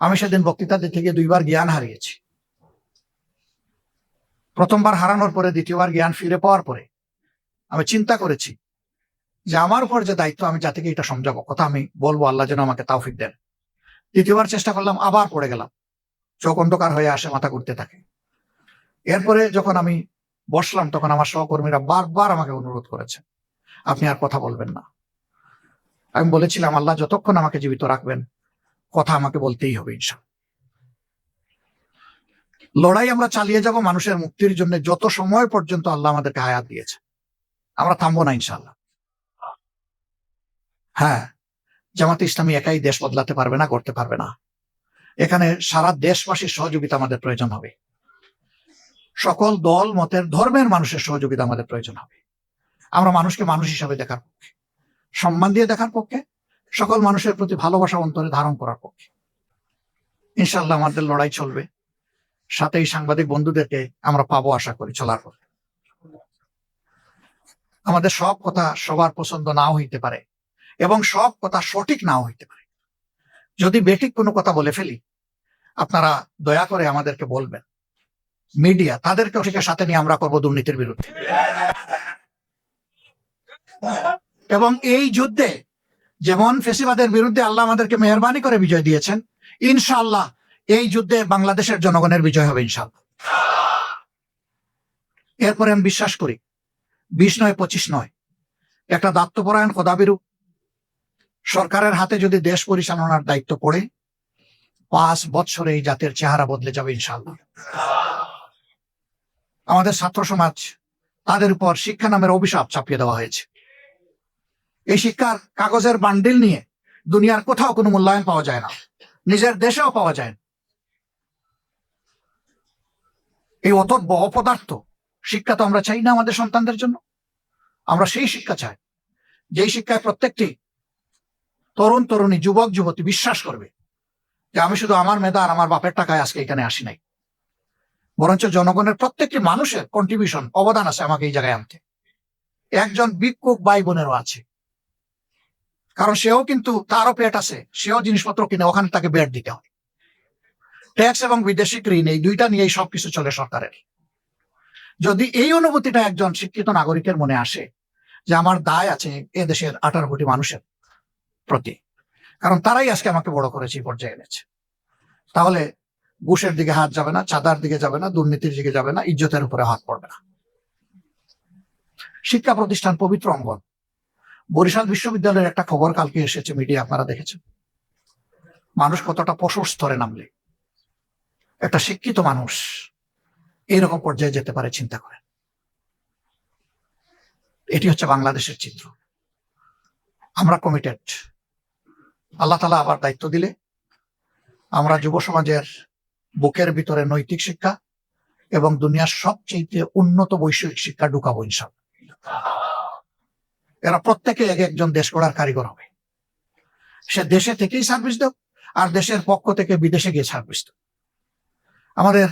আমি সেদিন বক্তৃতা থেকে দুইবার জ্ঞান হারিয়েছি। প্রথমবার হারানোর পরে দ্বিতীয়বার জ্ঞান ফিরে পাওয়ার পরে আমি চিন্তা করেছি যে আমার উপর যে দায়িত্ব, আমি জাতিকে এটা সমঝাবো, কথা আমি বলব, আল্লাহ যেন আমাকে তাওফিক দেন। দ্বিতীয়বার চেষ্টা করলাম, আবার পড়ে গেলাম। চোখ অন্ধকার হয়ে আসে, মাথা ঘুরতে থাকে। এরপরে যখন আমি বসলাম, তখন আমার সহকর্মীরা বারবার আমাকে অনুরোধ করেছে, আপনি আর কথা বলবেন না। আমি বলেছিলাম, আল্লাহ যতক্ষণ আমাকে জীবিত রাখবেন কথা আমাকে বলতেই হবে ইনশাল লড়াই আমরা চালিয়ে যাব মানুষের মুক্তির জন্য, যত সময় পর্যন্ত আল্লাহ আমাদেরকে হায়াত দিয়েছে। আমরা থামবো না ইনশাল্লাহ হ্যাঁ জামাতে ইসলামী একাই দেশ বদলাতে পারবে না করতে পারবে না। এখানে সারা দেশবাসীর সহযোগিতা আমাদের প্রয়োজন হবে। সকল দল, মতের, ধর্মের মানুষের সহযোগিতা আমাদের প্রয়োজন হবে। আমরা মানুষকে মানুষ হিসাবে দেখার পক্ষে, সম্মান দিয়ে দেখার পক্ষে সকল মানুষের প্রতি ভালোবাসা অন্তরে ধারণ করার পক্ষে। ইনশাল্লাহ আমাদের লড়াই চলবে। সাথে এই সাংবাদিক বন্ধুদেরকে আমরা পাবো আশা করি চলার পথে। আমাদের সব কথা সবার পছন্দ নাও হইতে পারে এবং সব কথা সঠিক নাও হইতে পারে। যদি বেঠিক কোনো কথা বলে ফেলি, আপনারা দয়া করে আমাদেরকে বলবেন। মিডিয়া তাদেরকে ঠিক সাথে নিয়ে আমরা করব দুর্নীতির বিরুদ্ধে। এবং এই যুদ্ধে যেমন ফেসিবাদের বিরুদ্ধে আল্লাহ আমাদেরকে মেহরবানি করে বিজয় দিয়েছেন, ইনশাআল্লাহ এই যুদ্ধে বাংলাদেশের জনগণের বিজয় হবে ইনশাআল্লাহ। এরপরে আমি বিশ্বাস করি, বিশ নয়, পঁচিশ নয়, একটা দায়িত্বপরায়ণ খদাবিরু সরকারের হাতে যদি দেশ পরিচালনার দায়িত্ব পড়ে, পাঁচ বছরে এই জাতির চেহারা বদলে যাবে ইনশাল্লাহ আমাদের ছাত্র সমাজ, তাদের উপর শিক্ষা নামের অভিশাপ চাপিয়ে দেওয়া হয়েছে। এই শিক্ষার কাগজের বান্ডিল নিয়ে দুনিয়ার কোথাও কোনো মূল্যায়ন পাওয়া যায় না। নিজের দেশেও পাওয়া যায় না। এই অতব্য অপদার্থ শিক্ষা তো আমরা চাই না আমাদের সন্তানদের জন্য। আমরা সেই শিক্ষা চাই, যেই শিক্ষায় প্রত্যেকটি তরুণ তরুণী, যুবক যুবতী বিশ্বাস করবে যে আমি শুধু আমার মেধা আর আমার বাপের টাকায় আজকে এখানে আসি নাই। বরঞ্চ জনগণের প্রত্যেকটি মানুষের কন্ট্রিবিউশন অবদান আছে আমাকে এই জায়গায় আনতে। একজন ভিক্ষুক ভাই বোনেরও আছে। কারণ সেও কিন্তু তারও পেট আছে, সেও জিনিসপত্র কিনে, ওখানে তাকে বেড দিতে হয়। ট্যাক্স এবং বিদেশি ঋণ, এই দুইটা নিয়েই সবকিছু চলে সরকারের। যদি এই অনুভূতিটা একজন শিক্ষিত নাগরিকের মনে আসে, যে আমার দায় আছে এ দেশের আঠারো কোটি মানুষের প্রতি, কারণ তারাই আজকে আমাকে বড় করেছে, এই পর্যায়ে এনেছে। তাহলে ঘুষের দিকে হাত যাবে না, চাঁদার দিকে যাবে না, দুর্নীতির দিকে যাবে না, ইজ্জতের উপরে হাত পড়বে না। শিক্ষা প্রতিষ্ঠান পবিত্র অঙ্গন। বরিশাল বিশ্ববিদ্যালয়ের একটা খবর কালকে এসেছে মিডিয়া আপনারা দেখেছেন। মানুষ কতটা পশুর স্তরে নামলে। একটা শিক্ষিত মানুষ এইরকম পর্যায়ে যেতে পারে, চিন্তা করেন এটি হচ্ছে বাংলাদেশের চিত্র। আমরা কমিটেড আল্লাহ তালা আবার দায়িত্ব দিলে। আমরা যুব সমাজের বুকের ভিতরে নৈতিক শিক্ষা এবং দুনিয়ার সবচেয়ে উন্নত বৈষয়িক শিক্ষা ঢুকাবো ইনশাল এরা প্রত্যেকে এক একজন দেশ গড়ার কারিগর হবে। সে দেশে থেকেই সার্ভিস দেব আর দেশের পক্ষ থেকে বিদেশে গিয়ে সার্ভিস দেব আমাদের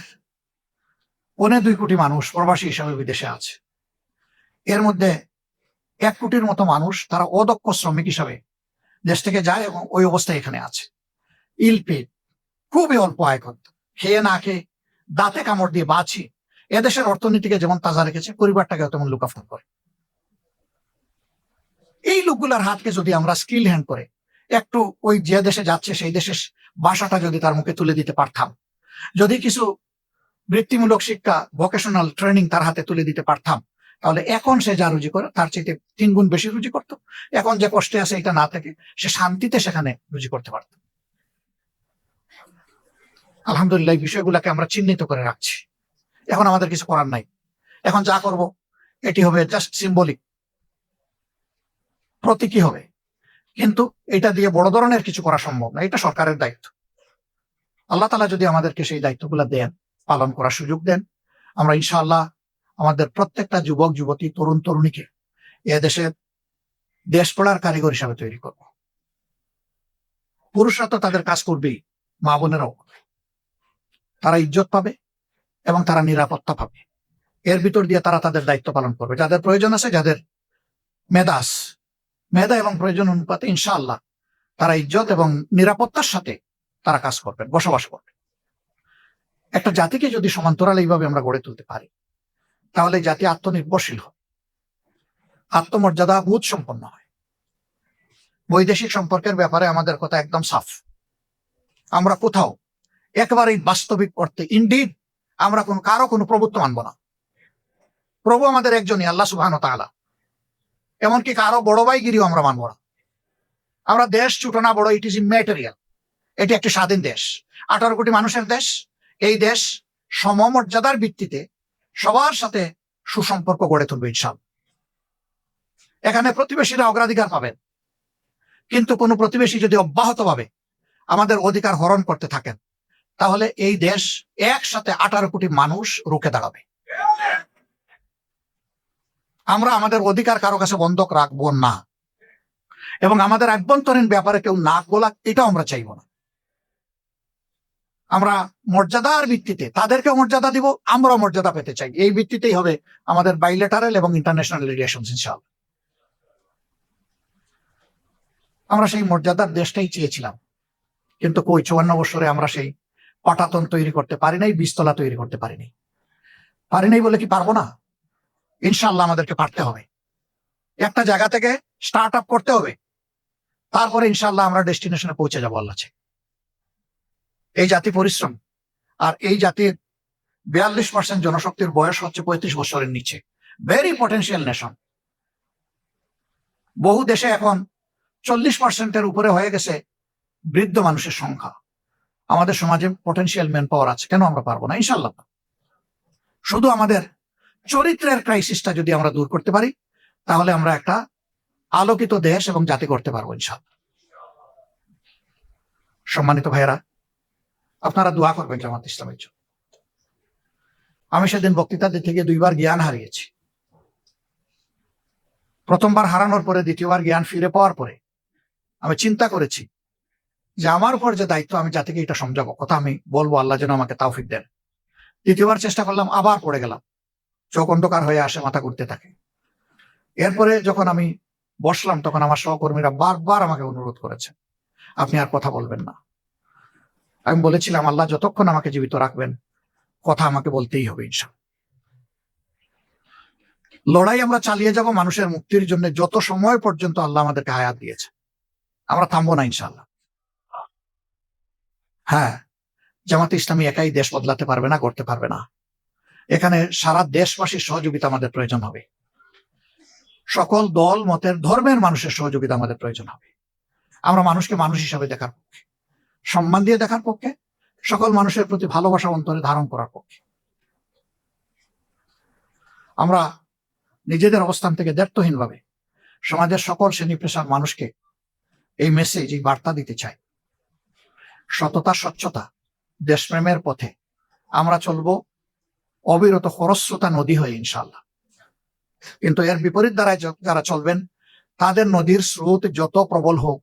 পনে দুই কোটি মানুষ প্রবাসী হিসাবে বিদেশে আছে। এর মধ্যে এক কোটির মতো মানুষ তারা অদক্ষ শ্রমিক হিসাবে দেশ থেকে যায় এবং ওই অবস্থায় এখানে আছে। ইলপেট খুবই অল্প আয় করত খেয়ে না খেয়ে দাঁতে কামড় দিয়ে বাঁচি, এদেশের অর্থনীতিকে যেমন তাজা রেখেছে, পরিবারটাকে তেমন লুকাফন করে। এই লোকগুলার হাতকে যদি আমরা স্কিল হ্যান্ড করে, একটু ওই যে দেশে যাচ্ছে সেই দেশের বাসাটা যদি তার মুখে তুলে দিতে পারতাম, যদি কিছু বৃত্তিমূলক শিক্ষা ভোকেশনাল ট্রেনিং তার হাতে তুলে দিতে পারতাম, তাহলে এখন সে যা রুজি করে, তার চাইতে তিন গুণ বেশি রুজি করতো। এখন যে কষ্টে আছে এটা না থেকে সে শান্তিতে সেখানে রুজি করতে পারত। আলহামদুলিল্লাহ, এই বিষয়গুলোকে আমরা চিহ্নিত করে রাখছি। এখন আমাদের কিছু করার নাই। এখন যা করব, এটি হবে জাস্ট সিম্বলিক প্রতীকী হবে। কিন্তু এটা দিয়ে বড় ধরনের কিছু করা সম্ভব না, এটা সরকারের দায়িত্ব। আল্লাহ তালা যদি আমাদেরকে সেই দায়িত্বগুলো দেন, পালন করার সুযোগ দেন, আমরা ইনশাআল্লাহ আমাদের প্রত্যেকটা যুবক, যুবতী, তরুণ, তরুণীকে এ দেশের দেশ পড়ার কারিগর হিসাবে তৈরি করব। পুরুষরা তো তাদের কাজ করবেই, মা বোনেরাও। তারা ইজ্জত পাবে এবং তারা নিরাপত্তা পাবে। এর ভিতর দিয়ে তারা তাদের দায়িত্ব পালন করবে। যাদের প্রয়োজন আছে, যাদের মেদাস মেধা এবং প্রয়োজন অনুপাতে ইনশাআল্লাহ তারা ইজ্জত এবং নিরাপত্তার সাথে তারা কাজ করবেন, বসবাস করবেন। একটা জাতিকে যদি সমান্তরাল এইভাবে আমরা গড়ে তুলতে পারি, তাহলে জাতি আত্মনির্ভরশীল হয়, আত্মমর্যাদা বোধ সম্পন্ন হয়। বৈদেশিক সম্পর্কের ব্যাপারে আমাদের কথা একদম সাফ। আমরা কোথাও একেবারেই বাস্তবিক অর্থে ইন্ডিড আমরা কোন, কারও কোনো প্রভুত্ব মানব না। প্রভু আমাদের একজনই আল্লাহ সুবাহ তাআলা। এমনকি কারও বড় ভাইগিরিও আমরা মানব না। আমরা দেশ ছোট না বড় ইট ইজ ইম্যাটেরিয়াল এটি একটি স্বাধীন দেশ। আঠারো কোটি মানুষের দেশ। এই দেশ সমমর্যাদার ভিত্তিতে সবার সাথে সুসম্পর্ক গড়ে তুলবে ইনশাল এখানে প্রতিবেশীরা অগ্রাধিকার পাবেন। কিন্তু কোনো প্রতিবেশী যদি অব্যাহত অব্যাহতভাবে আমাদের অধিকার হরণ করতে থাকেন, তাহলে এই দেশ একসাথে আঠারো কোটি মানুষ রুখে দাঁড়াবে। আমরা আমাদের অধিকার কারও কাছে বন্ধক রাখব না। এবং আমাদের আভ্যন্তরীণ ব্যাপারে কেউ নাক গোলাক, এটাও আমরা চাইব না। আমরা মর্যাদার ভিত্তিতে তাদেরকে মর্যাদা দিব, আমরাও মর্যাদা পেতে চাই। এই ভিত্তিতেই হবে আমাদের বাইলেটারাল এবং ইন্টারন্যাশনাল রিলেশন ইনশাল আমরা সেই মর্যাদার দেশটাই চেয়েছিলাম। কিন্তু কই, চুয়ান্ন বছরে আমরা সেই পটাতন তৈরি করতে পারি নাই, বীজতলা তৈরি করতে পারিনি পারি নাই বলে কি পারব না? ইনশাল্লাহ আমাদেরকে পারতে হবে। একটা জায়গা থেকে স্টার্ট আপ করতে হবে। তারপরে ইনশাল্লাহ আমরা ডেস্টিনেশনে পৌঁছে যাব আল্লাহ এই জাতি পরিশ্রম। আর এই জাতির বিয়াল্লিশ পার্সেন্ট জনশক্তির বয়স হচ্ছে পঁয়ত্রিশ বছরের নিচে। ভেরি পটেন্সিয়াল নেশন বহু দেশে এখন চল্লিশ পার্সেন্টের উপরে হয়ে গেছে বৃদ্ধ মানুষের সংখ্যা। আমাদের সমাজে পটেন্সিয়াল ম্যান পাওয়ার আছে। কেন আমরা পারব না? ইনশাল্লাহ শুধু আমাদের চরিত্রের ক্রাইসিসটা যদি আমরা দূর করতে পারি, তাহলে আমরা একটা আলোকিত দেশ এবং জাতি করতে পারব ইনশাল্লাহ সম্মানিত ভাইয়েরা, আপনারা দোয়া করবেন জামাত ইসলামের জন্য। আমি সেদিন বক্তৃতা দিতে গিয়ে দুইবার জ্ঞান হারিয়েছি। প্রথমবার হারানোর পরে, দ্বিতীয়বার জ্ঞান ফিরে পাওয়ার পরে আমি চিন্তা করেছি যে আমার উপর যে দায়িত্ব, আমি জাতিকে এটা সমঝাবো কথা আমি বলব, আল্লাহ যেন আমাকে তাওফিক দেন। দ্বিতীয়বার চেষ্টা করলাম, আবার পড়ে গেলাম। চোখ অন্ধকার হয়ে আসে, মাথা ঘুরতে থাকে। এরপরে যখন আমি বসলাম, তখন আমার সহকর্মীরা বারবার আমাকে অনুরোধ করেছে, আপনি আর কথা বলবেন না। আমি বলেছিলাম, আল্লাহ যতক্ষণ আমাকে জীবিত রাখবেন, কথা আমাকে বলতেই হবে ইনশাল লড়াই আমরা চালিয়ে যাব মানুষের মুক্তির জন্য, যত সময় পর্যন্ত আল্লাহ আমাদেরকে হায়াত দিয়েছে। আমরা থামবো না ইনশাল্লাহ হ্যাঁ জামাতে ইসলামী একাই দেশ বদলাতে পারবে না করতে পারবে না। এখানে সারা দেশবাসীর সহযোগিতা আমাদের প্রয়োজন হবে। সকল দল, মতের, ধর্মের মানুষের সহযোগিতা আমাদের প্রয়োজন হবে। আমরা মানুষকে মানুষ হিসাবে দেখার পক্ষে, সম্মান দিয়ে দেখার পক্ষে, সকল মানুষের প্রতি ভালোবাসা অন্তরে ধারণ করার পক্ষে। আমরা নিজেদের অবস্থান থেকে দায়িত্বহীনভাবে সমাজের সকল শ্রেণি পেশার মানুষকে এই মেসেজ এই বার্তা দিতে চাই। সততা, স্বচ্ছতা, দেশপ্রেমের পথে আমরা চলবো। অবিরত খরস্রোতা নদী হয় ইনশাল্লাহ কিন্তু এর বিপরীত দ্বারায় যারা চলবেন, তাদের নদীর স্রোত যত প্রবল হোক,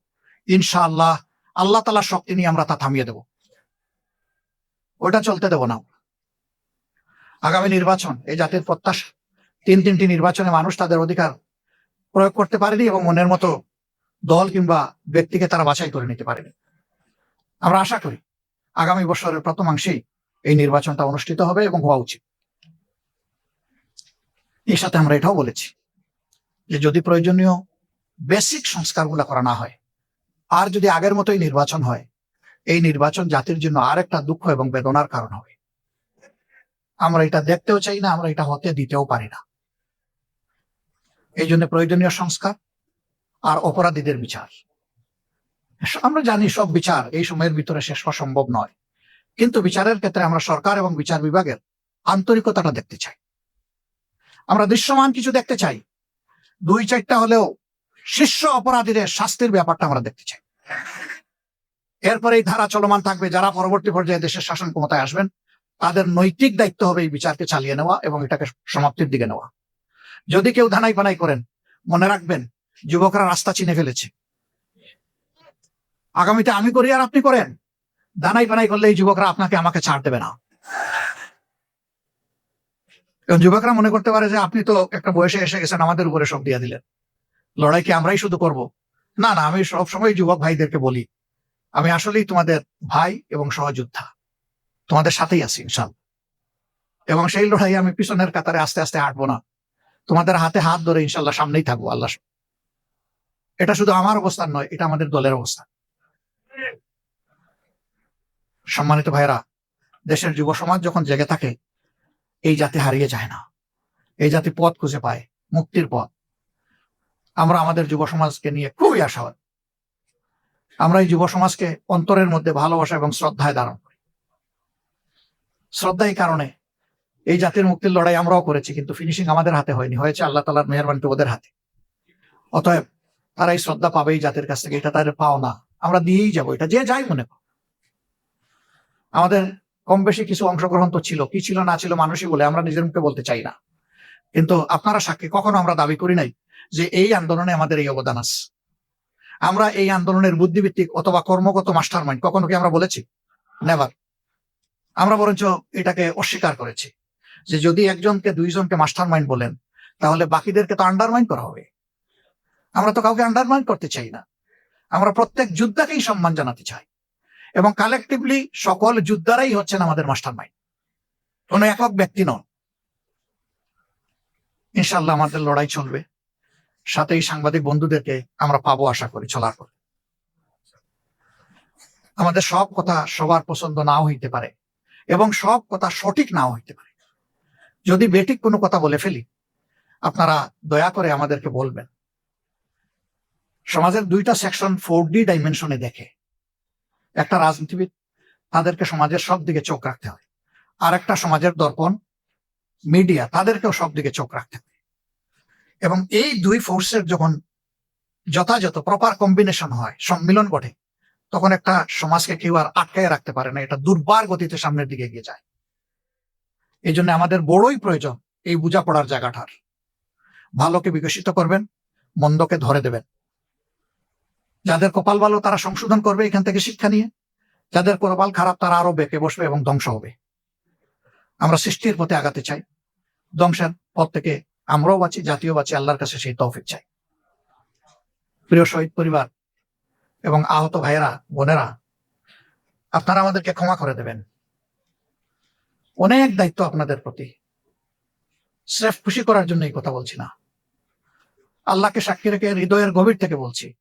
ইনশাআল্লাহ আল্লাহ তালার শক্তি নিয়ে আমরা তা থামিয়ে দেব। ওটা চলতে দেব না আগামী নির্বাচন, এই জাতির প্রত্যাশা, তিন তিনটি নির্বাচনে মানুষ তাদের অধিকার প্রয়োগ করতে পারেনি এবং মনের মতো দল কিংবা ব্যক্তিকে তারা বাছাই করে নিতে পারেনি। আমরা আশা করি আগামী বছরের প্রথমাংশেই এই নির্বাচনটা অনুষ্ঠিত হবে এবং হওয়া উচিত। এর সাথে আমরা এটাও বলেছি যে যদি প্রয়োজনীয় বেসিক সংস্কারগুলো করা না হয়, আর যদি আগের মতোই নির্বাচন হয়, এই নির্বাচন জাতির জন্য আর একটা দুঃখ এবং বেদনার কারণ হবে। আমরা এটা দেখতেও চাই না, আমরা এটা হতে দিতেও পারি না। এই জন্য প্রয়োজনীয় সংস্কার আর অপরাধীদের বিচার। আমরা জানি সব বিচার এই সময়ের ভিতরে শেষ হওয়া সম্ভব নয়, কিন্তু বিচারের ক্ষেত্রে আমরা সরকার এবং বিচার বিভাগের আন্তরিকতাটা দেখতে চাই। আমরা দৃশ্যমান কিছু দেখতে চাই। দুই চারটা হলেও শীর্ষ অপরাধীদের শাস্তির ব্যাপারটা আমরা দেখতে চাই। এরপরে এই ধারা চলমান থাকবে, যারা পরবর্তী পর্যায়ে দেশের শাসন ক্ষমতায় আসবেন, তাদের নৈতিক দায়িত্ব হবে এই বিচারকে চালিয়ে নেওয়া এবং এটাকে সমাপ্তির দিকে নেওয়া। যদি কেউ ধানাই পানাই করেন, মনে রাখবেন, যুবকরা রাস্তা চিনে ফেলেছে। আগামীতে আমি করি আর আপনি করেন। দানাই পানাই করলে এই যুবকরা আপনাকে আমাকে ছাড় দেবে না। এবং যুবকরা মনে করতে পারে যে, আপনি তো একটা বয়সে এসে গেছেন, আমাদের উপরে সব দিয়ে দিলেন। লড়াই কি আমরাই শুধু করব? না না, আমি সব সময় যুবক ভাইদেরকে বলি, আমি আসলেই তোমাদের ভাই এবং সহযোদ্ধা। তোমাদের সাথেই আছি ইনশাল এবং সেই লড়াই আমি পিছনের কাতারে আস্তে আস্তে হাঁটবো না। তোমাদের হাতে হাত ধরে ইনশাল্লাহ সামনেই থাকব, আল্লাহ এটা শুধু আমার অবস্থান নয়, এটা আমাদের দলের অবস্থান। সম্মানিত ভাইরা দেশের যুব সমাজ যখন জেগে থাকে এই জাতি হারিয়ে যায় না। এই জাতি পথ খুঁজে পায়, মুক্তির পথ। আমরা আমাদের যুব সমাজকে নিয়ে খুবই আশাবাদ। আমরা এই যুব সমাজকে অন্তরের মধ্যে ভালোবাসা এবং শ্রদ্ধায় ধারণ করি। শ্রদ্ধা এই কারণে এই জাতির মুক্তির লড়াই আমরাও করেছি, কিন্তু ফিনিশিং আমাদের হাতে হয়নি। হয়েছে আল্লাহ তালার মেহরবানিতে ওদের হাতে। অতএব তারা এই শ্রদ্ধা পাবে এই জাতির কাছ থেকে, এটা তাদের পাও না আমরা দিয়েই যাব, এটা যে যাই মনে করো। আমাদের কম বেশি কিছু অংশগ্রহণ তো ছিল, কি ছিল না ছিল মানুষই বলে, আমরা নিজের মুখে বলতে চাই না। কিন্তু আপনারা সাক্ষী, কখনো আমরা দাবি করি নাই যে এই আন্দোলনে আমাদের এই অবদান আছে। আমরা এই আন্দোলনের বুদ্ধিভিত্তিক অথবা কর্মগত মাস্টার মাইন্ড কখনো কি আমরা বলেছি? নেভার আমরা বরঞ্চ এটাকে অস্বীকার করেছি যে যদি একজনকে, দুইজনকে মাস্টার মাইন্ড বলেন, তাহলে বাকিদেরকে তো আন্ডারমাইন্ড করা হবে। আমরা তো কাউকে আন্ডারমাইন্ড করতে চাই না। আমরা প্রত্যেক যোদ্ধাকেই সম্মান জানাতে চাই। এবং কালেকটিভলি সকল যোদ্ধারাই হচ্ছেন আমাদের মাস্টার মাইন্ড কোন একক ব্যক্তি নন। ইনশাল্লাহ আমাদের লড়াই চলবে। সাথে এই সাংবাদিক বন্ধুদেরকে আমরা পাবো আশা করি, চলার পর আমাদের সব কথা সবার পছন্দ নাও হইতে পারে এবং সব কথা সঠিক নাও হইতে পারে। যদি বেঠিক কোনো কথা বলে ফেলি, আপনারা দয়া করে আমাদেরকে বলবেন। সমাজের দুইটা সেকশন ফোর ডি ডাইমেনশনে দেখে। একটা রাজনীতিবিদ, তাদেরকে সমাজের সব দিকে চোখ রাখতে হয়। আর একটা সমাজের দর্পণ মিডিয়া তাদেরকেও সব দিকে চোখ রাখতে হবে এবং এই দুই ফোর্সের যখন যথাযথ প্রপার কম্বিনেশন হয়, সম্মিলন ঘটে, তখন একটা সমাজকে কেউ আর আটকায় রাখতে পারে না, এটা দুর্বার গতিতে সামনের দিকে এগিয়ে যায়। এই জন্য আমাদের বড়ই প্রয়োজন এই বোঝাপড়ার জায়গাটার ভালোকে বিকশিত করবেন, মন্দকে ধরে দেবেন। যাদের কপাল ভালো তারা সংশোধন করবে এখান থেকে শিক্ষা নিয়ে। যাদের কপাল খারাপ তারা আরও বেঁকে বসবে এবং ধ্বংস হবে। আমরা সৃষ্টির পথে আগাতে চাই। ধ্বংসের পথ থেকে আমরাও বাঁচি জাতীয় বাঁচি, আল্লাহর কাছে সেই তৌফিক চাই। প্রিয় শহীদ পরিবার এবং আহত ভাইয়েরা, বোনেরা, আপনারা আমাদেরকে ক্ষমা করে দেবেন। অনেক দায়িত্ব আপনাদের প্রতি। স্রেফ খুশি করার জন্য এই কথা বলছি না। আল্লাহকে সাক্ষী রেখে হৃদয়ের গভীর থেকে বলছি।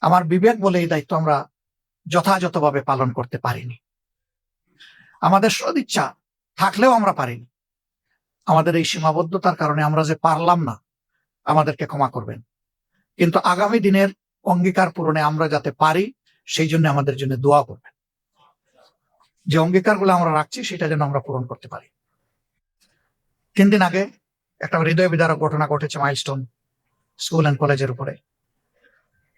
আমার বিবেক বলে এই দায়িত্ব আমরা যথাযথভাবে পালন করতে পারিনি। আমাদের সদিচ্ছা থাকলেও আমরা পারিনি। আমাদের এই সীমাবদ্ধতার কারণে আমরা যে পারলাম না, আমাদেরকে ক্ষমা করবেন। কিন্তু আগামী দিনের অঙ্গীকার পূরণে আমরা যাতে পারি, সেই জন্য আমাদের জন্য দোয়া করবেন। যে অঙ্গীকারগুলো আমরা রাখছি, সেটা যেন আমরা পূরণ করতে পারি। তিন দিন আগে একটা হৃদয় বিদারক ঘটনা ঘটেছে মাইলস্টোন স্কুল অ্যান্ড কলেজের উপরে।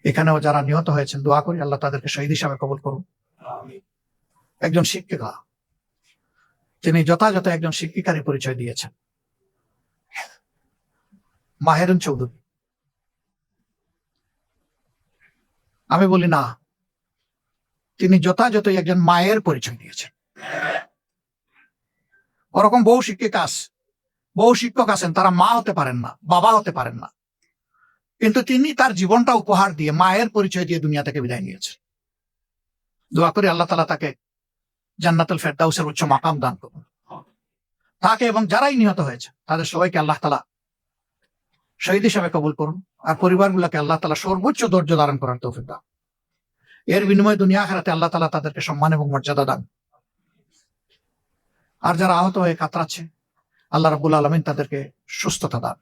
এখানেও যারা নিহত হয়েছেন দোয়া করি আল্লাহ তাদেরকে শহীদ হিসাবে কবল করুন একজন শিক্ষিকা তিনি যথাযথ একজন শিক্ষিকারই পরিচয় দিয়েছেন। মাহেরুন চৌধুরী। আমি বলি না তিনি যথাযথ একজন মায়ের পরিচয় দিয়েছেন। ওরকম বহু শিক্ষিকা আছে বহু শিক্ষক আছেন তারা মা হতে পারেন না বাবা হতে পারেন না। কিন্তু তিনি তার জীবনটা উপহার দিয়ে, মায়ের পরিচয় দিয়ে দুনিয়া থেকে বিদায় নিয়েছেন। দোয়া করি আল্লাহ তালা তাকে জান্নাতুল ফেরদাউসের উচ্চ মাকাম দান করুন। তাকে এবং যারাই নিহত হয়েছে, তাদের সবাইকে আল্লাহ তালা শহীদ হিসাবে কবুল করুন আর পরিবারগুলোকে আল্লাহ তালা সর্বোচ্চ ধৈর্য ধারণ করার তৌফিক দান। এর বিনিময়ে দুনিয়া খেলাতে আল্লাহ তালা তাদেরকে সম্মান এবং মর্যাদা দান। আর যারা আহত হয়ে কাতরাচ্ছে, আল্লাহ রাবুল আলমিন তাদেরকে সুস্থতা দান।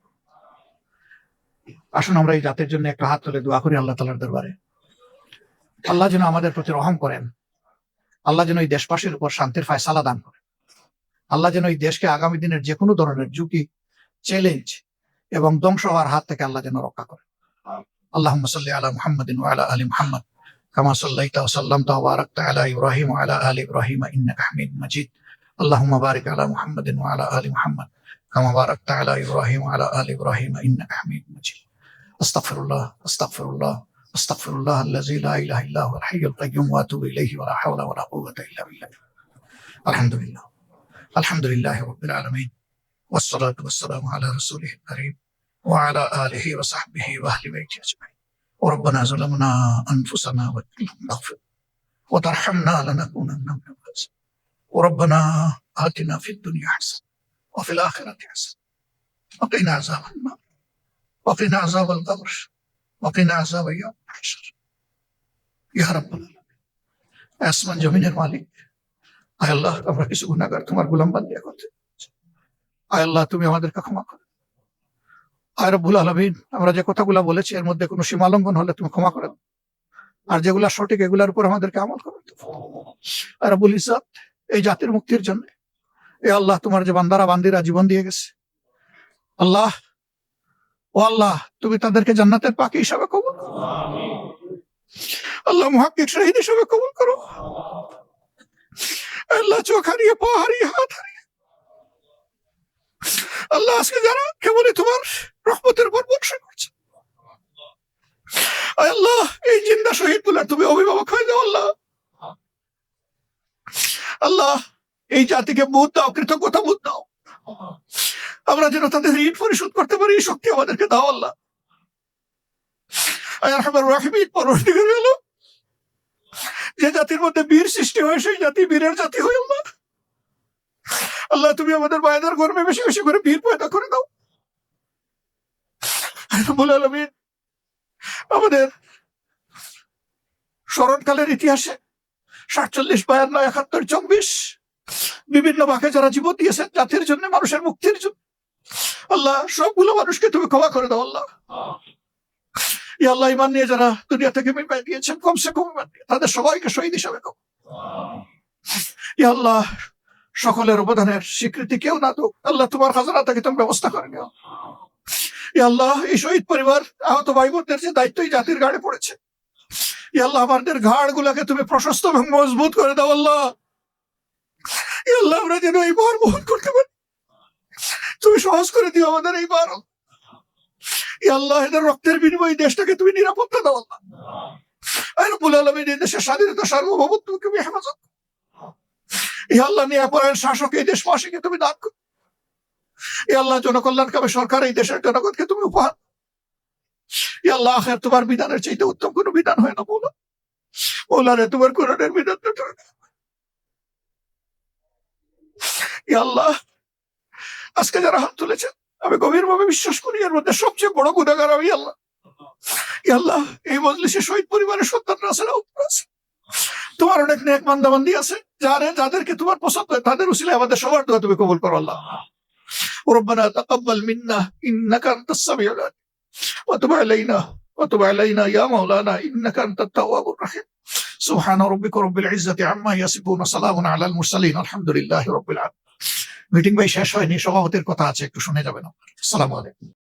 আসুন আমরা এই জাতির জন্য একটা হাত তুলে দোয়া করি আল্লাহ তালার দরবারে আল্লাহ যেন আমাদের প্রতি রহম করেন আল্লাহ যেন এই দেশবাসীর উপর শান্তির ফায়সালা দান করেন আল্লাহ যেন এই দেশকে আগামী দিনের যে কোনো ধরনের ঝুঁকি চ্যালেঞ্জ এবং ধ্বংস হওয়ার হাত থেকে আল্লাহ যেন রক্ষা করেন আল্লাহ সাল্লি আলা মুহাম্মাদিন ওয়ালা আলী মুহাম্মদ كما صليت وسلمت وباركت على ابراهيم وعلى ال ابراهيم انك حميد مجيد اللهم بارك على محمد وعلى ال محمد كما باركت على إبراهيم وعلى آل إبراهيم إنك حميد مجيد. استغفر الله استغفر الله استغفر الله الذي لا إله إلا هو الحي القيوم وأتوب إليه ولا حول ولا قوة إلا بالله. الحمد لله الحمد لله رب العالمين والصلاة والسلام على رسوله الكريم وعلى آله وصحبه وأهل بيته أجمعين. وربنا ظلمنا أنفسنا وإن لم نغفر وترحمنا لنكونن من الخاسرين. وربنا آتنا في الدنيا حسنة وفي الآخرة حسنة وقنا عذاب النار وقنا عذاب القبر وقنا عذاب يوم الحشر يا رب العالمين আসমান জমিনের মালিক আয় আল্লাহ আমরা কিছু গুণাগার তোমার গোলাম বান্দিয়া করতে আয় আল্লাহ তুমি আমাদেরকে ক্ষমা করো আয় রব্বুল আলমিন আমরা যে কথাগুলা বলেছি এর মধ্যে কোনো সীমালঙ্ঘন হলে তুমি ক্ষমা করে দাও। আর যেগুলা সঠিক এগুলার উপর আমাদেরকে আমল করো আর রব্বুল ইসাদ এই জাতির মুক্তির জন্য এ আল্লাহ তোমার যে বান্দারা, বান্দিরা জীবন দিয়ে গেছে। আল্লাহ, ও আল্লাহ, তুমি তাদেরকে জান্নাতের পাখি হিসাবে কবুল করো। আল্লাহ মুহাক্কিক শহীদ হিসাবে কবুল করো। আল্লাহ চোখ হারিয়ে, পা হারিয়ে, হাত হারিয়ে। আল্লাহ আজকে যারা কেবলই তোমার রহমতের উপর বর্ষা করছে। আল্লাহ, এই জিন্দা শহীদগুলার তুমি অভিভাবক হয়ে যাও আল্লাহ। আল্লাহ এই জাতিকে বুধ দাও, কৃতজ্ঞতা বুধ দাও। আমরা যেন তাদের ঋণ পরিশোধ করতে পারি, এই শক্তি আমাদেরকে দাও আল্লাহ। যে জাতির মধ্যে বীর সৃষ্টি হয়, সেই জাতি বীরের জাতি হয় আল্লাহ। আল্লাহ, তুমি আমাদের মায়েদের গর্বে বেশি বেশি করে বীর পয়দা করে দাও। রব্বুল আলামিন আমাদের স্মরণকালের ইতিহাসে সাতচল্লিশ বায়ান্ন, একাত্তর, চব্বিশ বিভিন্ন ভাগে যারা জীবন দিয়েছেন জাতির জন্য, মানুষের মুক্তির জন্য। আল্লাহ, সবগুলো মানুষকে তুমি ক্ষমা করে দাও, আল্লাহ। আল্লাহ ইমান নিয়ে যারা দুনিয়া থেকে দিয়েছেন কমসে কম ইমান নিয়ে, তাদের সবাইকে শহীদ হিসাবে কম আল্লাহ, সকলের অবদানের স্বীকৃতি কেউ না তো আল্লাহ, তোমার খাজানা থেকে তুমি ব্যবস্থা করে নিও। আল্লাহ, এই শহীদ পরিবার, আহত ভাই বোনদের যে দায়িত্বই জাতির ঘাড়ে পড়েছে। আল্লাহ, আমাদের ঘাড় গুলাকে তুমি প্রশস্ত এবং মজবুত করে দাও, আল্লাহ। আল্লাহ আমরা যেন এই বহন করতে পারি। তুমি সহজ করে দিও আমাদের এই আল্লাহ এদের রক্তের বিনিময়ে দেশটাকে তুমি নিরাপত্তা দাও আল্লাহ। এই দেশের স্বাধীনতা সার্বভৌমত্ব তুমি হেফাজত। ইয়া আল্লাহ নিয়ে পরের শাসক এই দেশবাসীকে তুমি দান করো। ইয়া আল্লাহ সরকার এই দেশের জনগণকে তুমি উপহার। ইয়া আল্লাহ তোমার বিধানের চাইতে উত্তম কোনো বিধান হয় না বলো ওলারে তোমার কোরআনের বিধান তো ধরে নাও। ইয়া আল্লাহ আজকে যারা হাত তুলেছেন আমি গভীরভাবে বিশ্বাস করি এর মধ্যে সবচেয়ে বড় গুণাগার আমি আল্লাহ ইয়া আল্লাহ এই মজলিসে শহীদ পরিবারের সন্তানরা আছে না উত্তর আছে তোমার অনেক নেক বান্দাবান্দি আছে যারা যাদেরকে তোমার পছন্দ হয় তাদের উসিলে আমাদের সবার দোয়া তুমি কবুল করো আল্লাহ ربنا تقبل منا انك انت السميع العليم وتب علينا وتب علينا يا مولانا انك انت التواب الرحيم سبحان ربك رب العزه عما يصفون سلام على المرسلين الحمد لله رب العالمين মিটিং ভাই শেষ হয়নি সভাপতির কথা আছে একটু শুনে যাবেন আপনার। সালাম আলাইকুম।